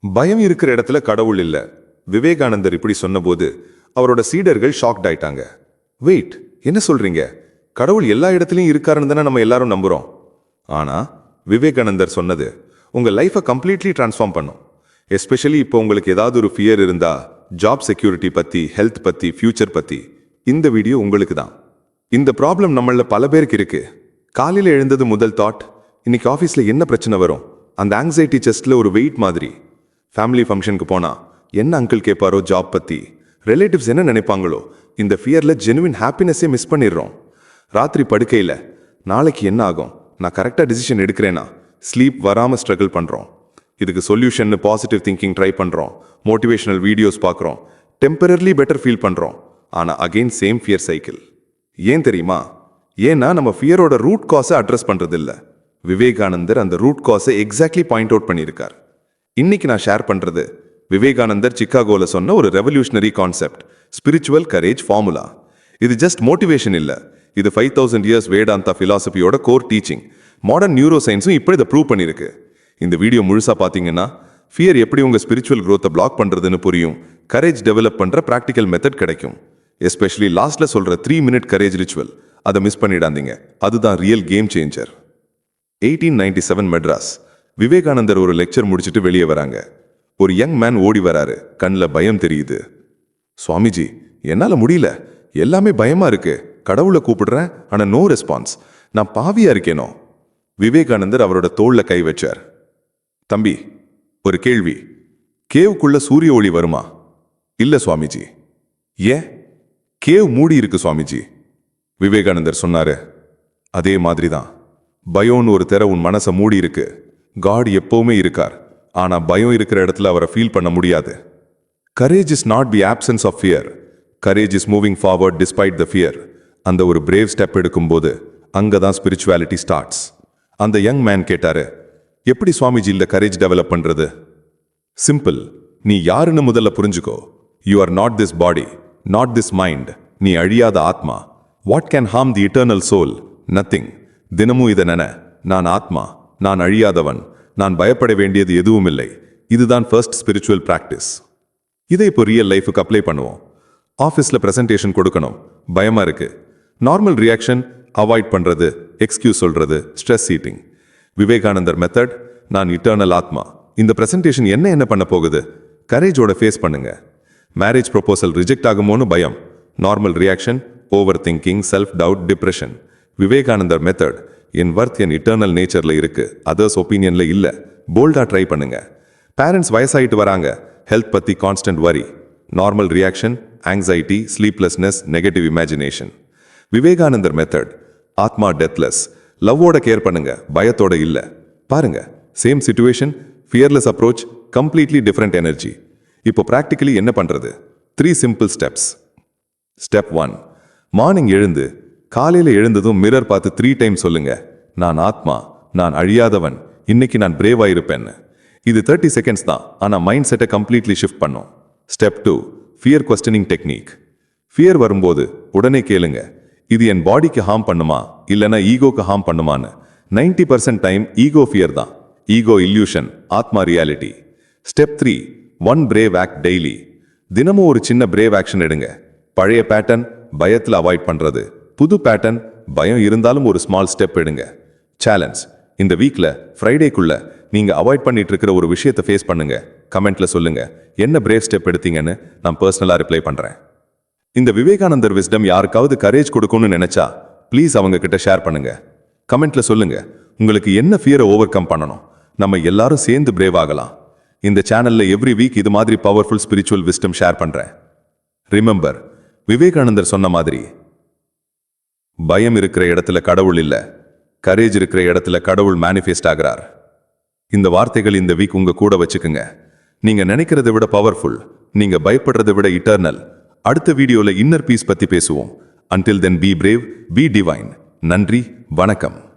பயம் இருக்கிற இடத்துல கடவுள் இல்ல. விவேகானந்தர் இப்படி சொன்னபோது அவரோட சீடர்கள் ஷாக்ட் ஆயிட்டாங்க. வெயிட் என்ன சொல்றீங்க? கடவுள் எல்லா இடத்துலயும் இருக்காருன்னு தானே நம்ம எல்லாரும் நம்புறோம். ஆனா விவேகானந்தர் சொன்னது உங்க லைஃபை கம்ப்ளீட்லி ட்ரான்ஸ்ஃபார்ம் பண்ணும். எஸ்பெஷலி இப்போ உங்களுக்கு ஏதாவது ஒரு ஃபியர் இருந்தா ஜாப் செக்யூரிட்டி பத்தி ஹெல்த் பத்தி ஃபியூச்சர் பத்தி இந்த வீடியோ உங்களுக்கு தான். இந்த ப்ராப்ளம் நம்மள பல பேருக்கு இருக்கு. காலையில் எழுந்தது முதல் தாட் இன்னைக்கு ஆஃபீஸ்ல என்ன பிரச்சனை வரும்? அந்த ஆங்ஸைட்டி செஸ்ட்ல ஒரு வெயிட் மாதிரி. ஃபேமிலி ஃபங்க்ஷனுக்கு போனால் என்ன அங்கிள் கேட்பாரோ ஜாப் பற்றி ரிலேட்டிவ்ஸ் என்ன நினைப்பாங்களோ இந்த ஃபியரில் ஜெனுவின் ஹாப்பினஸ்ஸே மிஸ் பண்ணிடுறோம். ராத்திரி படுக்கையில் நாளைக்கு என்ன ஆகும்? நான் கரெக்டாக டிசிஷன் எடுக்கிறேனா? ஸ்லீப் வராமல் ஸ்ட்ரகிள் பண்ணுறோம் இதுக்கு சொல்யூஷன் பாசிட்டிவ் திங்கிங் ட்ரை பண்ணுறோம் மோட்டிவேஷனல் வீடியோஸ் பார்க்குறோம் டெம்பரர்லி பெட்டர் ஃபீல் பண்ணுறோம் ஆனால் அகெயின் சேம் ஃபியர் சைக்கிள் ஏன் தெரியுமா? ஏன்னா நம்ம ஃபியரோட ரூட் காஸை அட்ரஸ் பண்ணுறதில்ல விவேகானந்தர் அந்த ரூட் காஸை எக்ஸாக்ட்லி பாயிண்ட் அவுட் பண்ணியிருக்கார். இன்னைக்கு நான் ஷேர் பண்றது விவேகானந்தர் சிக்காகோல சொன்ன ஒரு revolutionary concept spiritual courage formula இது ஜஸ்ட் மோட்டிவேஷன் இல்ல. இது ஃபைவ் தௌசண்ட் இயர்ஸ் வேடாந்தா ஃபிலாசபியோட கோர் டீச்சிங் மாடர்ன் நியூரோ சயின்ஸும் இப்போ இதை ப்ரூவ் பண்ணியிருக்கு இந்த வீடியோ முழுசா பார்த்தீங்கன்னா ஃபியர் எப்படி உங்க ஸ்பிரிச்சுவல் க்ரோத்தை பிளாக் பண்ணுறதுன்னு புரியும். கரேஜ் டெவலப் பண்ற ப்ராக்டிக்கல் மெத்தட் கிடைக்கும். எஸ்பெஷலி லாஸ்ட்ல சொல்ற த்ரீ மினிட் கரேஜ் ரிச்சுவல் அதை மிஸ் பண்ணிடாதீங்க. அதுதான் real game changer eighteen ninety seven Madras Vivekanandar ஒரு லெக்சர் முடிச்சுட்டு வெளியே வராங்க. ஒரு யங் மேன் ஓடி வராரு. கண்ணில் பயம் தெரியுது. சுவாமிஜி என்னால் முடியல. எல்லாமே பயமா இருக்கு. கடவுளை கூப்பிடுறேன் ஆனால் நோ ரெஸ்பான்ஸ் நான் பாவியா இருக்கேனோ? விவேகானந்தர் அவரோட தோளில் கை வச்சார். தம்பி ஒரு கேள்வி. கேவுக்குள்ள சூரிய ஒளி வருமா? இல்லை சுவாமிஜி. ஏன்? கேவ் மூடி இருக்கு சுவாமிஜி. விவேகானந்தர் சொன்னாரு. அதே மாதிரி தான் பயம்னு ஒரு தெர உன் மனசை மூடி இருக்கு. காட் எப்போவுமே இருக்கார். ஆனா பயம் இருக்கிற இடத்துல அவரை ஃபீல் பண்ண முடியாது. Courage is not be absence of fear courage is moving forward despite the fear அந்த ஒரு பிரேவ் ஸ்டெப் எடுக்கும்போது அங்கே தான் ஸ்பிரிச்சுவாலிட்டி ஸ்டார்ட்ஸ் அந்த யங் மேன் கேட்டாரு எப்படி சுவாமிஜி இல்லை கரேஜ் டெவலப் பண்றது? சிம்பிள் நீ யாருன்னு முதல்ல புரிஞ்சுக்கோ. You are not this body not this mind நீ அழியாத ஆத்மா. What can harm the eternal soul nothing தினமும் இதை நென. நான் ஆத்மா. நான் அழியாதவன். நான் பயப்பட வேண்டியது எதுவும் இல்லை இதுதான் ஃபர்ஸ்ட் ஸ்பிரிச்சுவல் ப்ராக்டிஸ் இதை இப்போ ரியல் லைஃபுக்கு அப்ளை பண்ணுவோம். ஆஃபீஸில் ப்ரெசன்டேஷன் கொடுக்கணும். பயமா இருக்கு. நார்மல் ரியாக்ஷன் அவாய்ட் பண்றது எக்ஸ்கியூஸ் சொல்றது ஸ்ட்ரெஸ் சீட்டிங் விவேகானந்தர் மெத்தட் நான் இட்டர்னல் ஆத்மா. இந்த ப்ரெசன்டேஷன் என்ன என்ன பண்ண போகுது? கரேஜோட ஃபேஸ் பண்ணுங்க. மேரேஜ் ப்ரொபோசல் ரிஜெக்ட் ஆகுமோன்னு பயம். Normal reaction over thinking self doubt depression Vivekanandar method என் ஒர்த் என் இட்டர்னல் நேச்சர்ல இருக்கு. அதர்ஸ் ஒப்பீனியன்ல இல்ல. போல்டா ட்ரை பண்ணுங்க. பேரண்ட்ஸ் வயசாயிட்டு வராங்க. ஹெல்த் பத்தி constant worry normal reaction anxiety sleeplessness negative imagination Vivekanandar method ஆத்மா டெத்லெஸ் லவ்வோட கேர் பண்ணுங்க. பயத்தோட இல்ல. பாருங்க. Same situation fearless approach completely different energy இப்போ ப்ராக்டிக்கலி என்ன பண்றது? Three simple steps step one morning எழுந்து காலையில் எழுந்ததும் மிரர் பார்த்து த்ரீ டைம் சொல்லுங்க. நான் ஆத்மா நான் அழியாதவன் இன்னைக்கு நான் பிரேவாக இருப்பேன்னு இது தேர்ட்டி செகண்ட்ஸ் தான் ஆனால் மைண்ட் செட்டை கம்ப்ளீட்லி ஷிஃப்ட் பண்ணும். Step two fear questioning technique fear வரும்போது உடனே கேளுங்க. இது என் பாடிக்கு ஹார்ம் பண்ணுமா? இல்லைன்னா ஈகோக்கு harm பண்ணுமான்னு? Ninety percent time ego fear தான். ஈகோ இல்யூஷன் ஆத்மா reality step three one brave act daily தினமும் ஒரு சின்ன பிரேவ் ஆக்ஷன் எடுங்க. பழைய பேட்டர்ன் பயத்தில் அவாய்ட் பண்றது. புது பேட்டர்ன் பயம் இருந்தாலும் ஒரு ஸ்மால் ஸ்டெப் எடுங்க. சேலஞ்ச் இந்த வீக்ல ஃப்ரைடேக்குள்ள நீங்கள் அவாய்ட் பண்ணிட்டு இருக்கிற ஒரு விஷயத்தை ஃபேஸ் பண்ணுங்க. கமெண்ட்ல சொல்லுங்க. என்ன பிரேவ் ஸ்டெப் எடுத்தீங்கன்னு நான் பர்சனலாக ரிப்ளை பண்றேன். இந்த விவேகானந்தர் விஸ்டம் யாருக்காவது கரேஜ் கொடுக்கும்னு நினைச்சா ப்ளீஸ் அவங்க கிட்ட ஷேர் பண்ணுங்க கமெண்ட்ல சொல்லுங்க. உங்களுக்கு என்ன ஃபியரை ஓவர் கம் பண்ணணும்? நம்ம எல்லாரும் சேர்ந்து பிரேவ் ஆகலாம். இந்த சேனல்ல எவ்ரி வீக் இது மாதிரி பவர்ஃபுல் ஸ்பிரிச்சுவல் விஸ்டம் ஷேர் பண்றேன். ரிமெம்பர் விவேகானந்தர் சொன்ன மாதிரி பயம் இருக்கிற இடத்துல கடவுள் இல்ல. கரேஜ் இருக்கிற இடத்துல கடவுள் மேனிஃபெஸ்ட் ஆகிறார். இந்த வார்த்தைகள் இந்த வீக் உங்க கூட வச்சுக்குங்க. நீங்க நினைக்கிறதை விட பவர்ஃபுல் நீங்க பயப்படுறதை விட இட்டர்னல் அடுத்த வீடியோல இன்னர் பீஸ் பத்தி பேசுவோம். Until then be brave be divine நன்றி வணக்கம்.